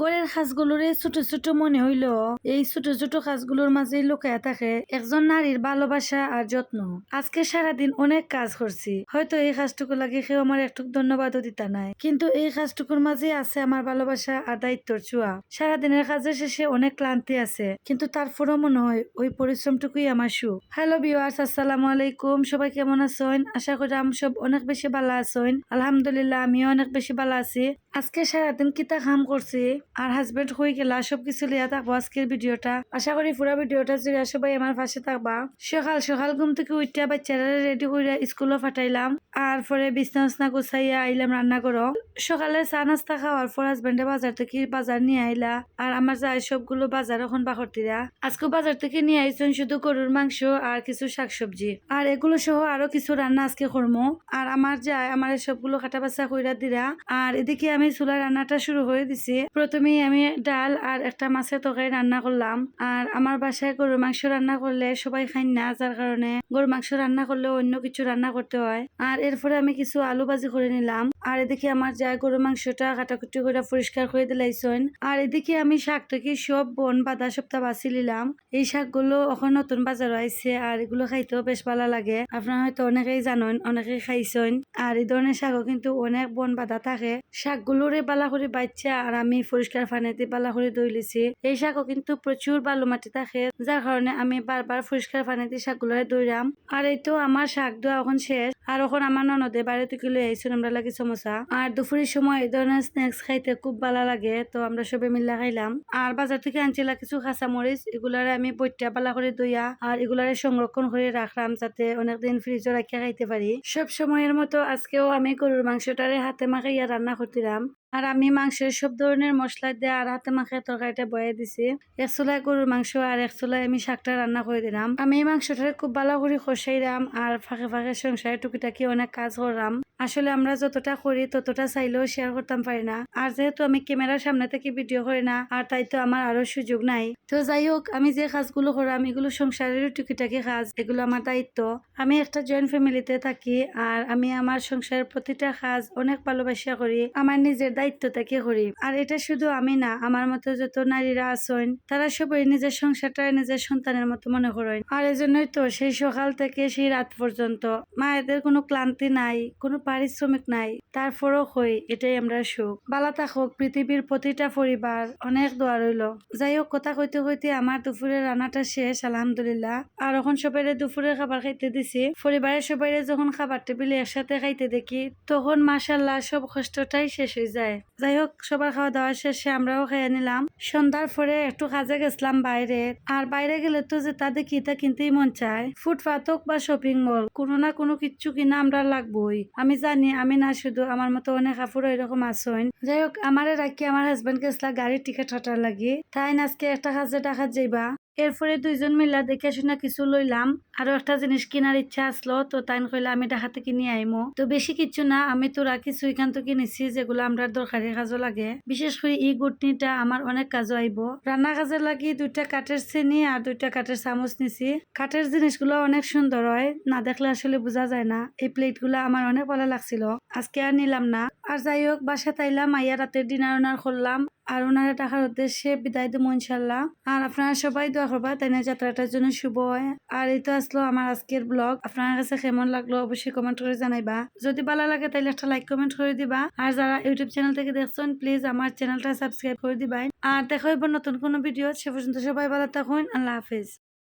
গড়ের সাজগুলোরে ছোট ছোট মনে হইল। এই ছোট ছোট সাজগুলোর মাঝে লুকায়া থাকে একজন নারীর ভালোবাসা আর যত্ন। আজকে সারাদিন অনেক কাজ করছি। হয়তো এই কাজটুকু লাগে কেউ আমার একটু ধন্যবাদও দিতা নাই। কিন্তু এই কাজটুকুর মাঝে আছে আমার ভালোবাসা আর দায়িত্বর চুয়া সারাদিনের কাজের শেষে অনেক ক্লান্তি আছে, কিন্তু তারপরও মনে হয় ওই পরিশ্রমটুকুই আমার সুখ। হ্যালো বিওয়ার্স আসসালামু আলাইকুম। সবাই কেমন আছেন? আশা করি আমি সব অনেক বেশি ভালো আছেন। আলহামদুলিল্লাহ, আমিও অনেক বেশি ভালো আছি। আজকে সারাদিন কিতা কাম করছি, আর হাজবেন্ড হয়ে গেলা সব কিছু লিয়া থাকব আজকের ভিডিওটা। আশা করি পুরো ভিডিওটা জুড়ে সবাই আমার পাশে থাকবা। সকাল সকাল ঘুম থেকে উঠিয়া বাচ্চারা রেডি করে স্কুলে পাঠাইলাম আর পরে বিছনা গুছাইয়া আইলাম রান্না করো। সকালে চা নাস্তা খাওয়ার পর হাজবেন্ডে বাজার থেকে বাজার নিয়ে আইলা, আর আমার যাই সবগুলো বাজার এখন বাকরতিরা। আজকে বাজার থেকে নিয়ে আইছেন শুধু গরুর মাংস আর কিছু শাকসবজি। আর এগুলো সহ আরও কিছু রান্না আজকে করব আর আমার যাই আমার সবগুলো কাটা বাচ্চা কইরা দিরা। আর এদিকে আমি চুলা রান্নাটা শুরু করে দিছি। প্রথমেই আমি ডাল আর একটা মাছের তরকারি রান্না করলাম। আর আমার বাসায় গরুর মাংস রান্না করলে সবাই খাই না, যার কারণে গরুর মাংস রান্না করলে অন্য কিছু রান্না করতে হয়। আর এরপরে আমি কিছু আলু ভাজি করে নিলাম। আর এদিকে আমার যা গরুর মাংসটা কাটাকুটি করে পরিষ্কার করে দিলাইছেন। আর এদিকে আমি শাকটাকে সব বন, বাদা সপ্তাহ বাছি নিলাম। এই শাকগুলো এখন নতুন বাজার আইছে আর এগুলো খাইতেও বেশ ভালো লাগে। আপনারা হয়তো অনেকেই জানেন, অনেকেই খাইছেন। আর এই ধরনের শাকও কিন্তু অনেক বন, বাদা থাকে। শাকগুলোরে বালা করে বাচ্চা আর আমি পরিষ্কার পানিতে বালা করে লিছি। এই শাকও কিন্তু প্রচুর বালু মাটি থাকে, যার কারণে আমি বারবার পরিষ্কার পানিতে শাকগুলোরে ধুইলাম। আর এই তো আমার শাক ধোয়া এখন শেষ, আর এখন আমার ননদে বাইরে থেকে লই আইসুন আমরা লাগি সমোসা। আর দুপুরের সময় এই ধরনের স্ন্যাক্স খাইতে খুব ভালো লাগে, তো আমরা সবাই মিল্লা খাইলাম। আর বাজার থেকে আনছিলা কিছু কাঁচা মরিচ এগুলারে আমি বইটা পালা করে দইয়া আর এগুলারে সংরক্ষণ করে রাখলাম যাতে অনেকদিন ফ্রিজে রাখিয়া খাইতে পারি। সব সময়ের মতো আজকেও আমি গরুর মাংসটারে হাতে মাখাইয়া রান্না করছিলাম। আর আমি মাংসের সব ধরনের মশলা দিয়ে আর হাতে মাখে তরকারিটা বয়ে দিছি। এক চুলায় গরুর মাংস আর এক চুলায় আমি শাকটা রান্না করে দিলাম। আমি এই মাংসটা খুব ভালো করে খসাইলাম আর ফাঁকে ফাঁকে সংসারে টুকিটাকি অনেক কাজ করলাম। আসলে আমরা যতটা করি, ততটা চাইলেও শেয়ার করতাম পারি না। আর যেহেতু আমি ক্যামেরার সামনে থেকে ভিডিও করি না, আর তাই তো আমার আরও সুযোগ নাই। তো যাই হোক, আমি যে কাজগুলো করাম, এগুলো সংসারের টুকিটাকি কাজ, এগুলো আমার দায়িত্ব। আমি একটা জয়েন্ট ফ্যামিলিতে থাকি, আর আমি আমার সংসারের প্রতিটা কাজ অনেক ভালোবাসা করি, আমার নিজের দায়িত্ব থেকে করি। আর এটা শুধু আমি না, আমার মতো যত নারীরা আছেন, তারা সবাই নিজের সংসারটা নিজের সন্তানের মতো মনে করেন। আর এই জন্যই তো সেই সকাল থেকে সেই রাত পর্যন্ত মায়েদের কোনো ক্লান্তি নাই, কোনো পারিশ্রমিক নাই, তারপরও হই এটাই আমরা সুখ। বালা থাকুক, পৃথিবীর প্রতিটা পরিবার অনেক দোয়া রইল। যাই হোক কথা কইতে কইতে আমার দুপুরের রান্নাটা শেষ, আলহামদুলিল্লাহ। আর এখন সবাই দুপুরের খাবার খাইতে দিছি। পরিবারের সবাই যখন খাবার টেবিলে একসাথে খাইতে দেখি, তখন মাসাল্লাহ সব কষ্টটাই শেষ হয়ে যায়। যাই হোক সবার খাওয়া দাওয়া শেষে আমরাও খেয়ে নিলাম। সন্ধ্যার পরে একটু কাজে গেছিলাম বাইরে। আর বাইরে গেলে তো যে তা দেখি তা কিনতেই মন চায়। ফুটপাত হোক বা শপিং মল কোনো না কোনো কিচ্ছু কিনা আমরা লাগবোই। আমি জানি, আমি না শুধু, আমার মতো অনেক কাপড় এরকম আসেন যাই হোক, আমারে রাখি আমার হাজবেন্ড গেছিলা গাড়ির টিকিট হটার লাগি। তাই আজকে একটা কাজে টাকা যাইবা? এরপরে দুইজন মিলা দেখে শুনে কিছু লইলাম। আরও একটা জিনিস কেনার ইচ্ছা আসলো, তো তাই কইলে আমি ঢাকা থেকে নিয়ে আইমো। তো বেশি কিছু না, আমি তোরা কিছু এখান থেকে নিছি, যেগুলো আমরা দরকারি কাজও লাগে। বিশেষ করে এই গুটনিটা আমার অনেক কাজও আইব। রান্না কাজে লাগি দুইটা কাঠের চিনি আর দুইটা কাঠের চামচ নিছি। কাঠের জিনিসগুলো অনেক সুন্দর হয়, না দেখলে আসলে বোঝা যায় না। এই প্লেটগুলো আমার অনেক ভালো লাগছিল। আজকে আর নিলাম না। আর যাই হোক বাসা তাইলাম, আইয়া রাতের ডিনার ওনার করলাম। আর ওনারা টাকার উদ্দেশ্যে বিদায় দেবো ইনশাল্লাহ আর আপনারা সবাই দোয়া করবা, তাই না? যাত্রাটার জন্য শুভ হয়। আর এই তো আসলো আমার আজকের ব্লগ। আপনার কাছে কেমন লাগল অবশ্যই কমেন্ট করে জানাইবা। যদি ভালো লাগে তাহলে একটা লাইক কমেন্ট করে দিবা। আর যারা ইউটিউব চ্যানেল থেকে দেখছেন প্লিজ আমার চ্যানেলটা সাবস্ক্রাইব করে দিবাই। আর দেখা হইব নতুন কোনো ভিডিও সে পর্যন্ত সবাই ভালো থাকুন। আল্লাহ হাফিজ।